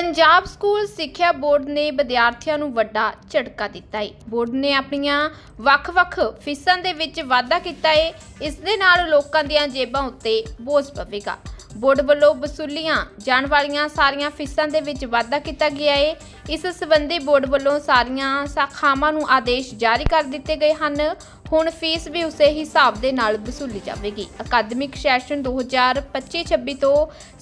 Punjab school ਸਿੱਖਿਆ board ਨੇ ਵਿਦਿਆਰਥੀਆਂ ਨੂੰ ਵੱਡਾ ਝਟਕਾ ਦਿੱਤਾ ਹੈ ਬੋਰਡ ਨੇ ਆਪਣੀਆਂ ਵੱਖ-ਵੱਖ ਫੀਸਾਂ ਦੇ ਵਿੱਚ ਵਾਧਾ ਕੀਤਾ ਹੈ ਇਸ ਦੇ ਨਾਲ ਲੋਕਾਂ ਦੀਆਂ ਜੇਬਾਂ ਉੱਤੇ ਬੋਝ ਪਵੇਗਾ। ਬੋਰਡ ਵੱਲੋਂ ਵਸੂਲੀਆਂ ਜਾਣ ਵਾਲੀਆਂ ਸਾਰੀਆਂ ਫੀਸਾਂ ਦੇ ਵਿੱਚ ਵਾਧਾ ਕੀਤਾ ਗਿਆ ਹੈ ਇਸ ਸੰਬੰਧੀ ਬੋਰਡ ਵੱਲੋਂ ਸਾਰੀਆਂ ਸ਼ਾਖਾਵਾਂ ਨੂੰ ਆਦੇਸ਼ ਜਾਰੀ ਕਰ ਦਿੱਤੇ ਗਏ ਹਨ। ਹੁਣ ਫੀਸ ਵੀ ਉਸੇ ਹਿਸਾਬ ਦੇ ਨਾਲ ਵਸੂਲੀ ਜਾਵੇਗੀ। ਅਕਾਦਮਿਕ ਸੈਸ਼ਨ 2025-26 ਤੋਂ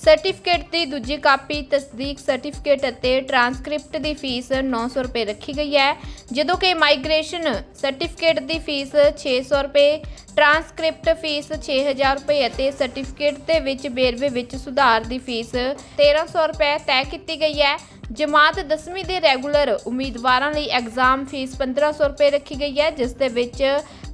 ਸਰਟੀਫਿਕੇਟ ਦੀ ਦੂਜੀ ਕਾਪੀ, ਤਸਦੀਕ ਸਰਟੀਫਿਕੇਟ ਅਤੇ ਟਰਾਂਸਕ੍ਰਿਪਟ ਦੀ ਫੀਸ 900 ਰੁਪਏ ਰੱਖੀ ਗਈ ਹੈ। ਜਦੋਂ ਕਿ ਮਾਈਗ੍ਰੇਸ਼ਨ ਸਰਟੀਫਿਕੇਟ ਦੀ ਫੀਸ 600 ਰੁਪਏ, ਟਰਾਂਸਕ੍ਰਿਪਟ ਫੀਸ 6000 ਰੁਪਏ ਅਤੇ ਸਰਟੀਫਿਕੇਟ ਦੇ ਵਿੱਚ ਵੇਰਵੇ ਵਿੱਚ ਸੁਧਾਰ ਦੀ ਫੀਸ 1300 ਰੁਪਏ ਤੈਅ ਕੀਤੀ ਗਈ ਹੈ। ਜਮਾਤ 10ਵੀਂ ਦੇ ਰੈਗੂਲਰ ਉਮੀਦਵਾਰਾਂ ਲਈ ਐਗਜ਼ਾਮ ਫੀਸ 1500 ਰੁਪਏ ਰੱਖੀ ਗਈ ਹੈ, ਜਿਸ ਦੇ ਵਿੱਚ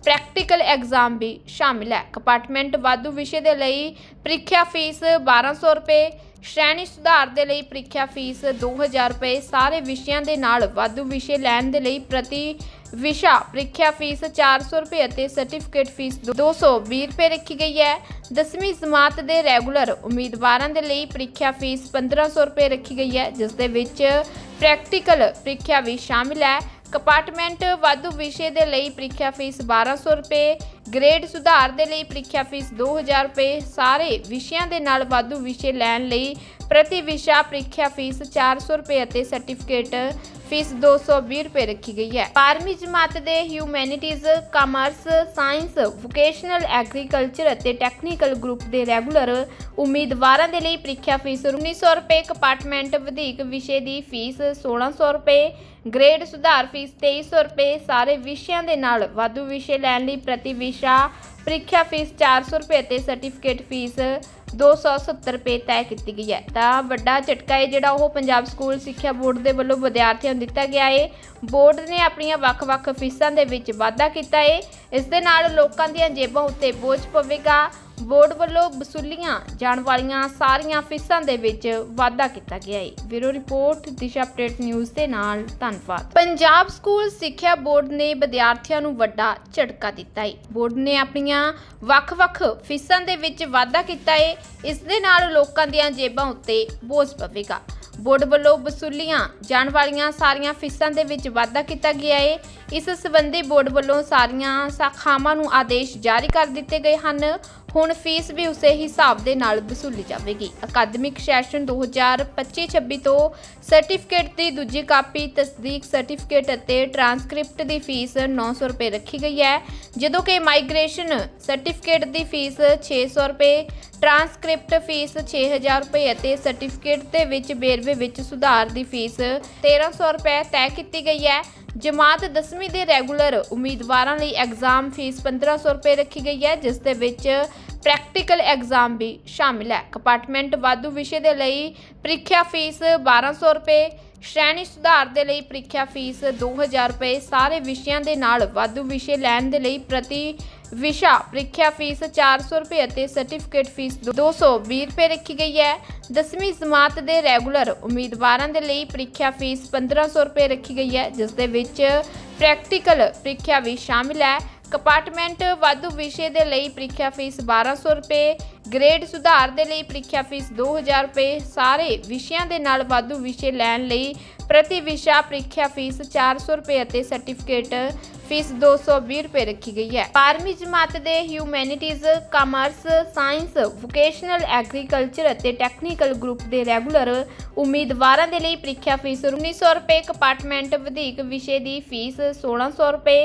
ਪ੍ਰੈਕਟੀਕਲ ਐਗਜ਼ਾਮ ਵੀ ਸ਼ਾਮਿਲ ਹੈ। ਕੰਪਾਰਟਮੈਂਟ ਵਾਧੂ ਵਿਸ਼ੇ ਦੇ ਲਈ ਪ੍ਰੀਖਿਆ ਫੀਸ 1200 ਰੁਪਏ ਸ਼੍ਰੇਣੀ ਸੁਧਾਰ ਦੇ ਲਈ ਪ੍ਰੀਖਿਆ ਫੀਸ 2000 ਰੁਪਏ, ਸਾਰੇ ਵਿਸ਼ਿਆਂ ਦੇ ਨਾਲ ਵਾਧੂ ਵਿਸ਼ੇ ਲੈਣ ਦੇ ਲਈ ਪ੍ਰਤੀ ਵਿਸ਼ਾ ਪ੍ਰੀਖਿਆ ਫੀਸ 400 ਰੁਪਏ ਅਤੇ ਸਰਟੀਫਿਕੇਟ ਫੀਸ 220 ਰੁਪਏ ਰੱਖੀ ਗਈ ਹੈ। ਦਸਵੀਂ ਜਮਾਤ ਦੇ ਰੈਗੂਲਰ ਉਮੀਦਵਾਰਾਂ ਦੇ ਲਈ ਪ੍ਰੀਖਿਆ ਫੀਸ 1500 ਰੁਪਏ ਰੱਖੀ ਗਈ ਹੈ, ਜਿਸ ਦੇ ਵਿੱਚ ਪ੍ਰੈਕਟੀਕਲ ਪ੍ਰੀਖਿਆ ਵੀ ਸ਼ਾਮਿਲ ਹੈ। ਕੰਪਾਰਟਮੈਂਟ ਵਾਧੂ ਵਿਸ਼ੇ ਦੇ ਲਈ ਪ੍ਰੀਖਿਆ ਫੀਸ 1200 ਰੁਪਏ ਗ੍ਰੇਡ ਸੁਧਾਰ ਦੇ ਲਈ ਪ੍ਰੀਖਿਆ ਫੀਸ 2000 ਰੁਪਏ, ਸਾਰੇ ਵਿਸ਼ਿਆਂ ਦੇ ਨਾਲ ਵਾਧੂ ਵਿਸ਼ੇ ਲੈਣ ਲਈ ਪ੍ਰਤੀ ਵਿਸ਼ਾ ਪ੍ਰੀਖਿਆ ਫੀਸ 400 ਰੁਪਏ ਅਤੇ ਸਰਟੀਫਿਕੇਟ ਫੀਸ 220 ਰੁਪਏ ਰੱਖੀ ਗਈ ਹੈ। 12ਵੀਂ ਜਮਾਤ ਦੇ humanities commerce science vocational agriculture ਅਤੇ ਟੈਕਨੀਕਲ ਗਰੁੱਪ ਦੇ ਰੈਗੂਲਰ ਉਮੀਦਵਾਰਾਂ ਦੇ ਲਈ ਪ੍ਰੀਖਿਆ ਫੀਸ 1900 ਰੁਪਏ ਕੰਪਾਰਟਮੈਂਟ ਵਧੇਕ ਵਿਸ਼ੇ ਦੀ ਫੀਸ 1600 ਰੁਪਏ, ਗ੍ਰੇਡ ਸੁਧਾਰ ਫੀਸ 2300 ਰੁਪਏ, ਸਾਰੇ ਵਿਸ਼ਿਆਂ ਦੇ ਨਾਲ ਵਾਧੂ ਵਿਸ਼ੇ ਲੈਣ ਲਈ ਪ੍ਰਤੀ ਵਿਸ਼ਾ ਪ੍ਰੀਖਿਆ ਫੀਸ 400 ਰੁਪਏ ਅਤੇ ਸਰਟੀਫਿਕੇਟ ਫੀਸ 270 ਰੁਪਏ ਤੈਅ ਕੀਤੀ ਗਈ ਹੈ। ਤਾਂ ਵੱਡਾ ਝਟਕਾ ਹੈ ਜਿਹੜਾ ਉਹ ਪੰਜਾਬ ਸਕੂਲ ਸਿੱਖਿਆ ਬੋਰਡ ਦੇ ਵੱਲੋਂ ਵਿਦਿਆਰਥੀਆਂ ਨੂੰ ਦਿੱਤਾ ਗਿਆ ਹੈ ਬੋਰਡ ਨੇ ਆਪਣੀਆਂ ਵੱਖ-ਵੱਖ ਫੀਸਾਂ ਦੇ ਵਿੱਚ ਵਾਧਾ ਕੀਤਾ ਹੈ ਇਸ ਦੇ ਨਾਲ ਲੋਕਾਂ ਦੀਆਂ ਜੇਬਾਂ ਉੱਤੇ ਬੋਝ ਪਵੇਗਾ। ਬੋਰਡ ਵੱਲੋਂ ਵਸੂਲੀਆਂ ਜਾਣ ਵਾਲੀਆਂ ਸਾਰੀਆਂ ਫੀਸਾਂ ਦੇ ਵਿੱਚ ਵਾਧਾ ਕੀਤਾ ਗਿਆ ਹੈ bureau report, Disha update news ਦੇ ਨਾਲ ਧੰਨਵਾਦ। ਪੰਜਾਬ ਸਕੂਲ ਸਿੱਖਿਆ ਬੋਰਡ ਨੇ ਵਿਦਿਆਰਥੀਆਂ ਨੂੰ ਵੱਡਾ ਝਟਕਾ ਦਿੱਤਾ ਹੈ ਬੋਰਡ ਨੇ ਆਪਣੀਆਂ ਵੱਖ-ਵੱਖ ਫੀਸਾਂ ਦੇ ਵਿੱਚ ਵਾਧਾ ਕੀਤਾ ਹੈ ਇਸ ਦੇ ਨਾਲ ਲੋਕਾਂ ਦੀਆਂ ਜੇਬਾਂ ਉੱਤੇ ਬੋਝ ਪਵੇਗਾ। ਬੋਰਡ ਵੱਲੋਂ ਵਸੂਲੀਆਂ ਜਾਣ ਵਾਲੀਆਂ ਸਾਰੀਆਂ ਫੀਸਾਂ ਦੇ ਵਿੱਚ ਵਾਧਾ ਕੀਤਾ ਗਿਆ ਹੈ ਇਸ ਸੰਬੰਧੀ ਬੋਰਡ ਵੱਲੋਂ ਸਾਰੀਆਂ ਸ਼ਾਖਾਵਾਂ ਨੂੰ ਆਦੇਸ਼ ਜਾਰੀ ਕਰ ਦਿੱਤੇ ਗਏ ਹਨ। ਹੁਣ ਫੀਸ ਵੀ ਉਸੇ ਹਿਸਾਬ ਦੇ ਨਾਲ ਵਸੂਲੀ ਜਾਵੇਗੀ। ਅਕਾਦਮਿਕ ਸੈਸ਼ਨ 2025-26 ਤੋਂ ਸਰਟੀਫਿਕੇਟ ਦੀ ਦੂਜੀ ਕਾਪੀ, ਤਸਦੀਕ ਸਰਟੀਫਿਕੇਟ ਅਤੇ ਟਰਾਂਸਕ੍ਰਿਪਟ ਦੀ ਫੀਸ 900 ਰੁਪਏ ਰੱਖੀ ਗਈ ਹੈ। ਜਦੋਂ ਕਿ ਮਾਈਗ੍ਰੇਸ਼ਨ ਸਰਟੀਫਿਕੇਟ ਦੀ ਫੀਸ 600 ਰੁਪਏ, ਟਰਾਂਸਕ੍ਰਿਪਟ ਫੀਸ 6000 ਰੁਪਏ ਅਤੇ ਸਰਟੀਫਿਕੇਟ ਦੇ ਵਿੱਚ ਵੇਰਵੇ ਵਿੱਚ ਸੁਧਾਰ ਦੀ ਫੀਸ 1300 ਰੁਪਏ ਤੈਅ ਕੀਤੀ ਗਈ ਹੈ। ਜਮਾਤ 10ਵੀਂ ਦੇ ਰੈਗੂਲਰ ਉਮੀਦਵਾਰਾਂ ਲਈ ਐਗਜ਼ਾਮ ਫੀਸ 1500 ਰੁਪਏ ਰੱਖੀ ਗਈ ਹੈ, ਜਿਸ ਦੇ ਵਿੱਚ ਪ੍ਰੈਕਟੀਕਲ ਐਗਜ਼ਾਮ ਵੀ ਸ਼ਾਮਿਲ ਹੈ। ਕੰਪਾਰਟਮੈਂਟ ਵਾਧੂ ਵਿਸ਼ੇ ਦੇ ਲਈ ਪ੍ਰੀਖਿਆ ਫੀਸ 1200 ਰੁਪਏ ਸ਼੍ਰੇਣੀ ਸੁਧਾਰ ਦੇ ਲਈ ਪ੍ਰੀਖਿਆ ਫੀਸ 2000 ਰੁਪਏ, ਸਾਰੇ ਵਿਸ਼ਿਆਂ ਦੇ ਨਾਲ ਵਾਧੂ ਵਿਸ਼ੇ ਲੈਣ ਦੇ ਲਈ ਪ੍ਰਤੀ ਵਿਸ਼ਾ ਪ੍ਰੀਖਿਆ ਫੀਸ 400 ਰੁਪਏ ਅਤੇ ਸਰਟੀਫਿਕੇਟ ਫੀਸ 220 ਰੁਪਏ ਰੱਖੀ ਗਈ ਹੈ। ਦਸਵੀਂ ਜਮਾਤ ਦੇ ਰੈਗੂਲਰ ਉਮੀਦਵਾਰਾਂ ਦੇ ਲਈ ਪ੍ਰੀਖਿਆ ਫੀਸ 1500 ਰੁਪਏ ਰੱਖੀ ਗਈ ਹੈ, ਜਿਸ ਦੇ ਵਿੱਚ ਪ੍ਰੈਕਟੀਕਲ ਪ੍ਰੀਖਿਆ ਵੀ ਸ਼ਾਮਿਲ ਹੈ। ਕੰਪਾਰਟਮੈਂਟ ਵਾਧੂ ਵਿਸ਼ੇ ਦੇ ਲਈ ਪ੍ਰੀਖਿਆ ਫੀਸ 1200 ਰੁਪਏ ਗ੍ਰੇਡ ਸੁਧਾਰ ਦੇ ਲਈ ਪ੍ਰੀਖਿਆ ਫੀਸ 2000 ਰੁਪਏ, ਸਾਰੇ ਵਿਸ਼ਿਆਂ ਦੇ ਨਾਲ ਵਾਧੂ ਵਿਸ਼ੇ ਲੈਣ ਲਈ ਪ੍ਰਤੀ ਵਿਸ਼ਾ ਪ੍ਰੀਖਿਆ ਫੀਸ 400 ਰੁਪਏ ਅਤੇ ਸਰਟੀਫਿਕੇਟ ਫੀਸ 220 ਰੁਪਏ ਰੱਖੀ ਗਈ ਹੈ। 12ਵੀਂ ਜਮਾਤ ਦੇ humanities commerce science vocational agriculture ਅਤੇ ਟੈਕਨੀਕਲ ਗਰੁੱਪ ਦੇ ਰੈਗੂਲਰ ਉਮੀਦਵਾਰਾਂ ਦੇ ਲਈ ਪ੍ਰੀਖਿਆ ਫੀਸ 1900 ਰੁਪਏ ਕੰਪਾਰਟਮੈਂਟ ਵਧੀਕ ਵਿਸ਼ੇ ਦੀ ਫੀਸ 1600 ਰੁਪਏ,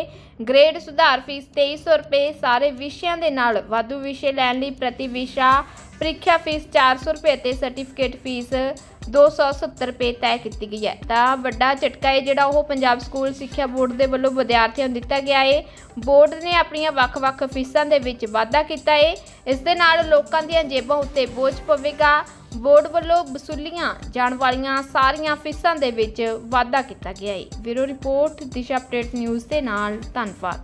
ਗ੍ਰੇਡ ਸੁਧਾਰ ਫੀਸ 2300 ਰੁਪਏ, ਸਾਰੇ ਵਿਸ਼ਿਆਂ ਦੇ ਨਾਲ ਵਾਧੂ ਵਿਸ਼ੇ ਲੈਣ ਲਈ ਪ੍ਰਤੀ ਵਿਸ਼ਾ ਪ੍ਰੀਖਿਆ ਫੀਸ 400 ਰੁਪਏ ਅਤੇ ਸਰਟੀਫਿਕੇਟ ਫੀਸ 270 ਰੁਪਏ ਤੈਅ ਕੀਤੀ ਗਈ ਹੈ। ਤਾਂ ਵੱਡਾ ਝਟਕਾ ਹੈ ਜਿਹੜਾ ਉਹ ਪੰਜਾਬ ਸਕੂਲ ਸਿੱਖਿਆ ਬੋਰਡ ਦੇ ਵੱਲੋਂ ਵਿਦਿਆਰਥੀਆਂ ਨੂੰ ਦਿੱਤਾ ਗਿਆ ਹੈ ਬੋਰਡ ਨੇ ਆਪਣੀਆਂ ਵੱਖ-ਵੱਖ ਫੀਸਾਂ ਦੇ ਵਿੱਚ ਵਾਧਾ ਕੀਤਾ ਹੈ ਇਸ ਦੇ ਨਾਲ ਲੋਕਾਂ ਦੀਆਂ ਜੇਬਾਂ ਉੱਤੇ ਬੋਝ ਪਵੇਗਾ। ਬੋਰਡ ਵੱਲੋਂ ਵਸੂਲੀਆਂ ਜਾਣ ਵਾਲੀਆਂ ਸਾਰੀਆਂ ਫੀਸਾਂ ਦੇ ਵਿੱਚ ਵਾਧਾ ਕੀਤਾ ਗਿਆ ਹੈ bureau report, Disha update news ਦੇ ਨਾਲ ਧੰਨਵਾਦ।